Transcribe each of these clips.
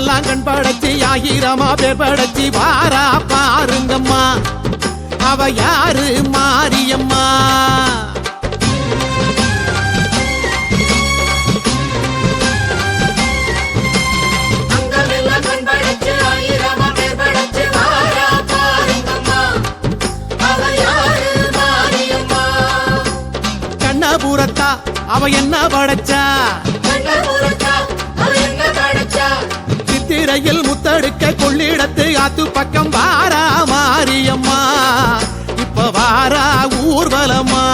அங்கமெல்லாம் கண் படைச்சு ஆயிரமா பேர் படைச்சு வாரா பாருங்கம்மா. அவ யாரு? மாரியம்மா. அவ என்ன படைச்சா? கொள்ளையில் முத்தடுக்க கொள்ளிடத்து ஆத்து பக்கம் வாரா மாரியம்மா. இப்ப வாரா ஊர்வலமா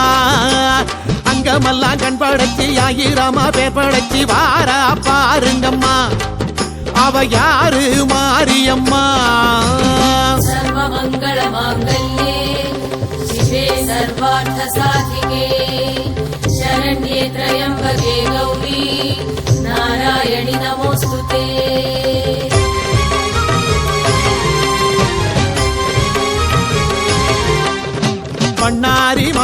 அங்கமெல்லாம் கண் படைச்சி ஆயிரமா பேர் படைச்சி வாரா பாருங்கம்மா. அவ யாரு மாரியம்மா? நாராயணி நமோஸ்துதே.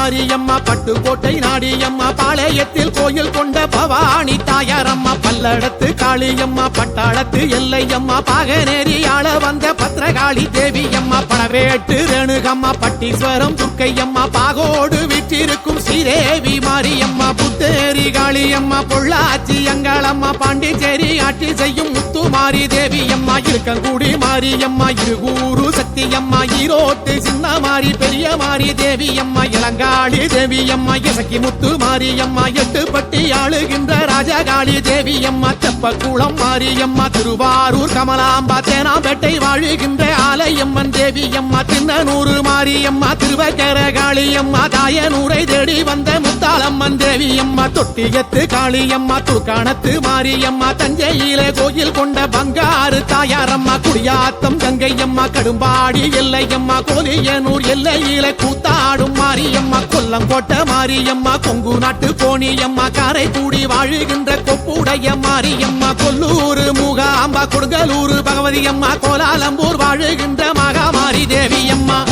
மாரியம்மா பட்டுக்கோட்டை நாடியம்மா பாளையத்தில் கோயில் கொண்ட பவானி தாயாரம்மா பல்லடத்து காளியம்மா பட்டாளத்து எல்லையம்மா பாகநேரி ஆள வந்த பத்திரகாளி தேவியம்மா பணவேட்டு ரேணுகம்மா பட்டீஸ்வரம் துர்க்கையம்மா பாகோடு விற்றிருக்கும் ஸ்ரீதேவி மாரியம்மா புத்தேரி காளி அம்மா பொள்ளாச்சி அங்காளம்மா பாண்டிச்சேரி ஆட்சி செய்யும் முத்துமாரி தேவி தேவியம்மா இருக்கங்குடி மாரியம்மா இருகூரு சக்தியம்மா ஈரோட்டு சின்ன மாறி பெரிய மாறி தேவி அம்மா இளங்காளி தேவி அம்மா இசக்கி முத்து மாரியம்மா எட்டுப்பட்டி ஆளுகின்ற ராஜகாளி தேவி தேவியம்மா தெப்பக்குளம் மாரியம்மா திருவாரூர் கமலாம்பா தேனாம்பேட்டை வாழுகின்ற ஆலயம்மன் தேவியம்மா தின்னனூறு மாரியம்மா திருவக்கர காளியம்மா தாயனூரை தேடி வந்த முத்தாளம்மன் தேவியம்மா தொட்டியத்து காளியம்மா தூக்காணத்து மாரியம்மா தஞ்சையிலே கோயில் கொண்ட பங்காறு தாயாரம்மா குடியாத்தம் கங்கையம்மா கடும்பாடி எல்லையம்மா கோலியனூர் எல்லையில கூத்தாடும் மாரியம்மா கொல்லங்கோட்டை மாரியம்மா கொங்கு நாட்டு கோணியம்மா காரைக்குடி வாழுகின்ற கொப்புடைய மாரியம்மா கொல்லூர் மூகாம்பா கொடுங்கலூர் பகவதியம்மா கோலாலம்பூர் வாழுகின்ற மகாமா மாறி தேவி அம்மா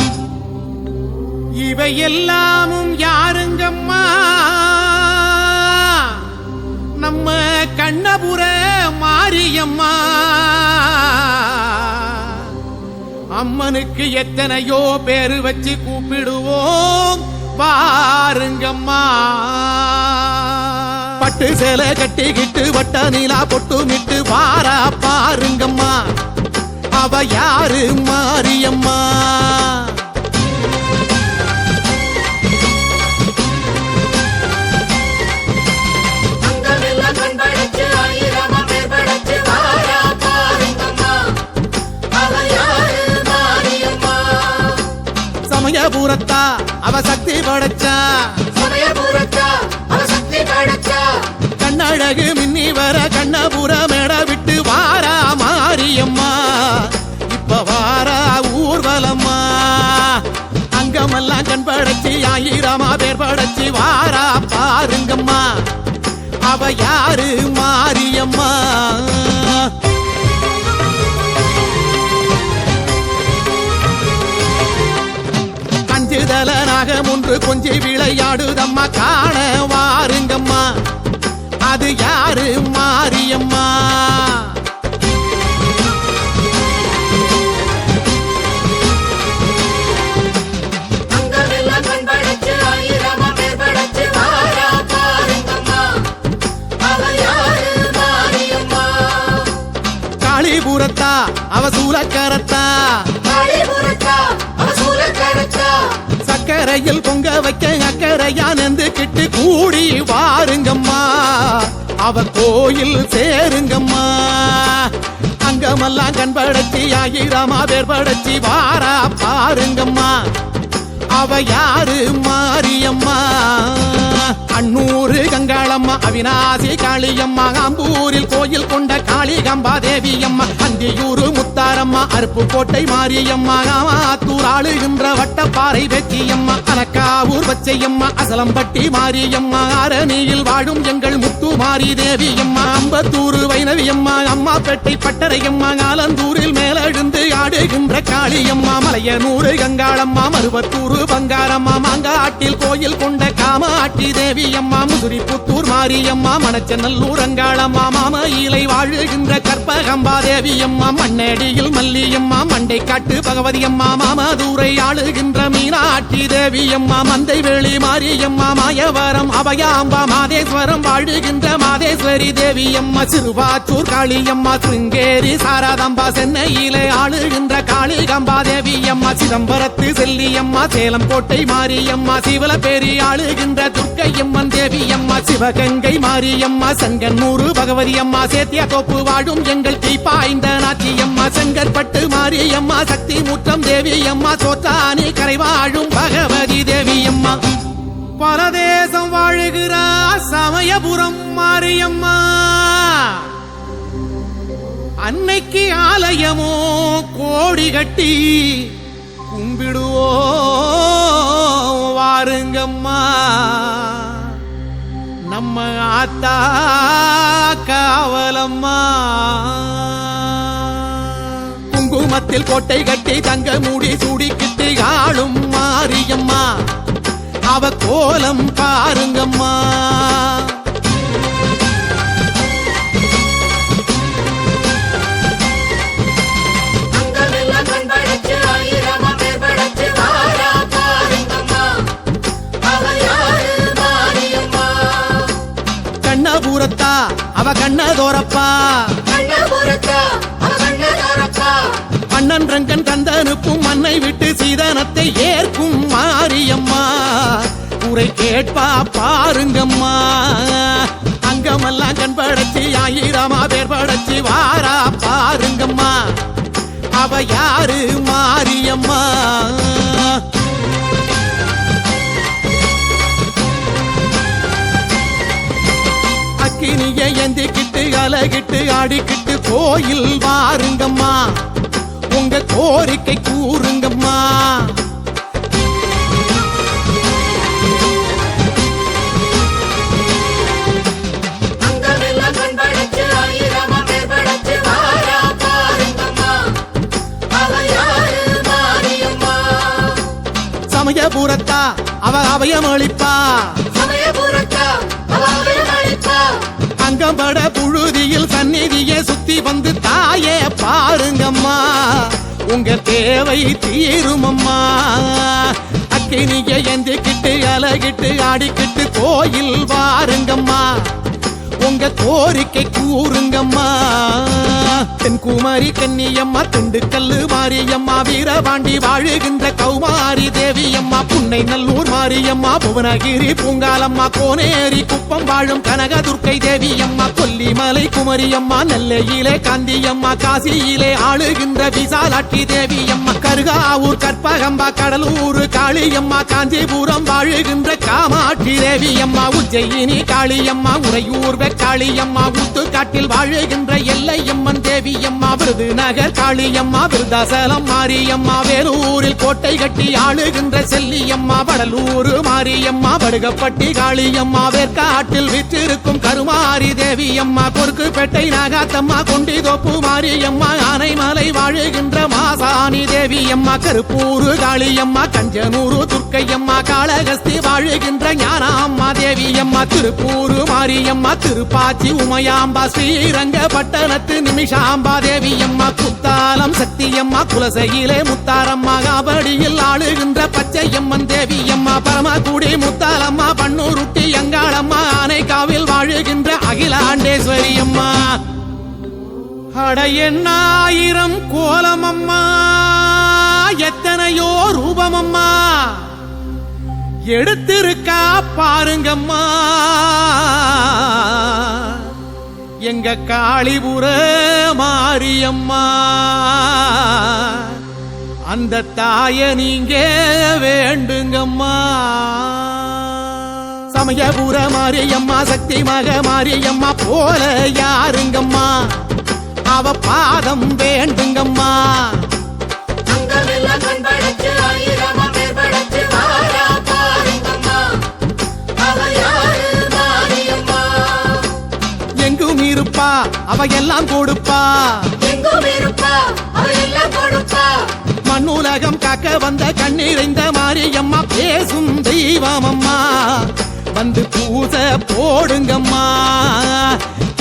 இவை எல்லாமும் யாருங்கம்மா? நம்ம கண்ணபுர மாரியம்மா. அம்மனுக்கு எத்தனையோ பேரு வச்சு கூப்பிடுவோம். பாருங்கம்மா. பட்டு சேலை கட்டிக்கிட்டு வட்ட நீலா பொட்டுமிட்டு வாரா பாரா பாருங்கம்மா. அவ யாரு மாரியம்மா? சமயபுரத்தா அவ சக்தி படைச்சா? சமயபுரத்தா அவ சக்தி படைச்சா? கண்ணழகு மின்னி வர கண்ணபுர அங்கமெல்லாம் கண் படைச்சி ஆயிரமா பேர் படைச்சி வாரா பாருங்கம்மா. அவ யாரு? மாரியம்மா. கஞ்சுதலனாக முன்று கொஞ்சி விளையாடுதம்மா காண அவ சூலக்கரத்தா. காளிபுரத்தா அவ சூலக்கரத்தா சக்கரையில் பொங்க வைக்க அக்கறையா நெந்துக்கிட்டு கூடி வாருங்கம்மா. அவ கோயில் சேருங்கம்மா. அங்கமெல்லாம் கண் படைச்சி ஆயிரமா பேர் படைச்சி வாரா பாருங்கம்மா. அவ யாரு மாரியம்மா? அன்னூரு கங்காளம்மா அவினாசி காளியம்மா ஆம்பூரில் கோயில் கொண்ட காளிகம்பா தேவியம்மா அந்தியூரு முத்தாரம்மா அருப்புக்கோட்டை மாரியம்மா ஆத்தூர் ஆளுகின்ற வட்டப்பாறை வெற்றியம்மா அனக்காவூர் பச்சையம்மா அசலம்பட்டி மாரியம்மா அரணியில் வாழும் எங்கள் முத்து மாரி தேவியம்மா அம்பத்தூர் வைணவியம்மா அம்மா பெட்டை பட்டறையம்மா ஆலந்தூரில் மேலெழுந்து ஆடுகின்ற காளியம்மா மலையனூறு கங்காளம்மா மருவத்தூரு பங்காரம்மா மாங்காட்டில் கோயில் கொண்ட காமாட்டி தேவியம்மா முதுரி புத்தூர் மாரியம்மா மணச்சநல்லூர் அங்காளம்மா மாம இலை வாழுகின்ற கற்பகம்பா தேவியம்மா மண்ணடியில் மல்லியம்மா மண்டை காட்டு பகவதியம்மா மாமதூரை ஆளுகின்ற மீனாட்சி தேவியம்மா மந்தை வெளி மாரியம்மா மாயவரம் அபயாம்பா மாதேஸ்வரம் வாழுகின்ற மாதேஸ்வரி தேவியம்மா சிறுவாச்சூர் காளியம்மா சிருங்கேரி சாராதம்பா சென்னையிலே ஆளுகின்ற காளிகம்பா தேவியம்மா சிதம்பரத்து செல்லியம்மா சேலம் கோட்டை மாரியம்மா சிவலப்பேரி ஆளுகின்ற துர்க்கையம்மன் தேவியம்மா சிவகங்கை மாரியம்மா சங்கன்னூறு பகவதி அம்மா சேத்தியா தோப்பு வாழும் எங்கள் தீப்பாய்ந்த நாச்சியம்மா. அம்மா செங்கற்பட்டு மாரியம்மா சக்தி முற்றம் தேவியம்மா சோத்தானி கரை வாழும் பகவதி தேவி அம்மா. பரதேசம் வாழுகிறார் சமயபுரம் மாரியம்மா. அன்னைக்கு ஆலயமோ கோடி கட்டி கும்பிடுவோ வாருங்கம்மா. நம்ம ஆத்தா காவலம்மா. குங்குமத்தில் கோட்டை கட்டி தங்க மூடி சூடிக்கிட்டு ஆளும் மாரியம்மா. அவ கோலம் பாருங்கம்மா. கண்ணபுரத்தா அவ கண்ணதோரப்பா. கண்ணபுரத்தா கண்ணன் ரங்கன் கந்தனுக்கும் மண்ணை விட்டு சீதனத்தை ஏற்கும் மாரியம்மா. உரை கேட்பா பாருங்கம்மா. அங்கமெல்லாம் கண் படைச்சு ஆயிரமா பேர் படைச்சு வாரா பாருங்கம்மா. அவ யாரு மாரியம்மா? அக்கினிய எந்திக்கிட்டு அலகிட்டு ஆடிக்கிட்டு கோயில் வாருங்கம்மா. உங்க கோரிக்கை கூறுங்கம்மா. பேர் சமயபுரத்தா அவ அபயம் அளிப்பா. அங்கம்பட புழுதியில் சந்நிதியை சுத்தி வந்து தாயே பாருங்கம்மா உங்க தேவை தீருமம்மா. அக்கினிய எந்திக்கிட்டு அலகிட்டு ஆடிக்கிட்டு கோயில் வாருங்கம்மா. உங்க கோரிக்கை கூறுங்கம்மா. தென்குமாரி கன்னியம்மா திண்டுக்கல்லு மாரியம்மா வீரபாண்டி வாழுகின்ற கௌமாரி தேவியம்மா புன்னை நல்லூர் மாரியம்மா புவனகிரி பூங்காலம்மா கோனேரி குப்பம் வாழும் கனகதுர்க்கை தேவியம்மா கொல்லிமலை குமரியம்மா நெல்லையிலே காந்தியம்மா காசியிலே ஆளுகின்ற விசாலாட்சி தேவியம்மா கருகாவூர் கற்பகம்பா கடலூர் காளியம்மா காஞ்சிபுரம் வாழுகின்ற காமாட்சி தேவியம்மா உஜ்ஜயினி காளியம்மா உறையூர் வெக்கா காளியம்மா ஊத்துக்காட்டில் வாழுகின்ற எல்லையம்மன் தேவியம்மா விருதுநகர் காளியம்மா விருதாசலம் மாரியம்மா வேலூரில் கோட்டை கட்டி ஆளுகின்ற செல்லியம்மா வடலூர் மாரியம்மா படுகப்பட்டி காளியம்மா வேற்காட்டில் விற்றிருக்கும் கருமாரி தேவியம்மா பொறுக்குப்பேட்டை நாகாத்தம்மா கொண்டிதோப்பு மாரியம்மா ஆனைமலை வாழுகின்ற மாசாணி தேவியம்மா கருப்பூர் காளியம்மா கஞ்சனூரு துர்க்கையம்மா காளகஸ்தி வாழுகின்ற ஞானாம்மா தேவியம்மா திருப்பூரு மாரியம்மா திருப்பாச்சி உமையாம்பா ஸ்ரீரங்க பட்டணத்து நிமிஷாம்பா தேவியம்மா குத்தாலம் சக்தியம்மா குலசையிலே முத்தாரம்மா காபடியில் ஆளுகின்ற பச்சையம்மன் தேவியம்மா பரமக்குடி முத்தாலம்மா பன்னூருட்டி அங்காளம்மா ஆனைக்காவில் வாழுகின்ற அகிலாண்டேஸ்வரி அம்மா கோலமம்மா? எத்தனையோ ரூபமம்மா? எடுத்திருக்கா பாருங்கம்மா. எங்க காளிபுர மாரியம்மா. அந்த தாய நீங்க வேண்டுங்கம்மா. சமயபுர மாரியம்மா சக்தி மக மாரியம்மா போல யாருங்கம்மா? அவ பாதம் வேண்டுங்கம்மா எங்கும் இருப்பா அவ எல்லாம் கொடுப்பா. மண்ணுலகம் காக்க வந்த கண்ணீரைந்த மாரியம்மா பேசும் தெய்வமம்மா. வந்து பூ பூசை போடுங்கம்மா.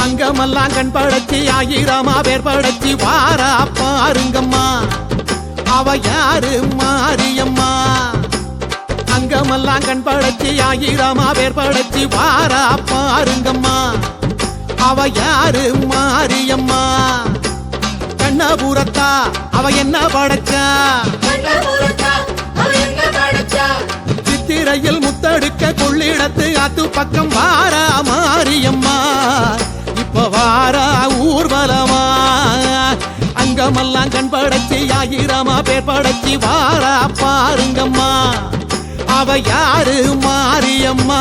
அங்கமெல்லாம் கண் படைச்சி ஆயிரமா பேர் படைச்சி வாரா பாருங்கம்மா. அவ யாரு? மாரியம்மா. அங்கமெல்லாம் கண் படைச்சி ஆயிரமா பேர் படைச்சி வாரா பாருங்கம்மா. அவ யாரு? மாரியம்மா. கண்ணபுரத்தா அவ என்ன படைச்சா? சித்திரையில் முத்தடுக்க கொள்ளிடத்து ஆத்து பக்கம் வாரா ஆயிரமா பேர் படைச்சி வாரா பாருங்கம்மா. அவ யாரு? மாரியம்மா.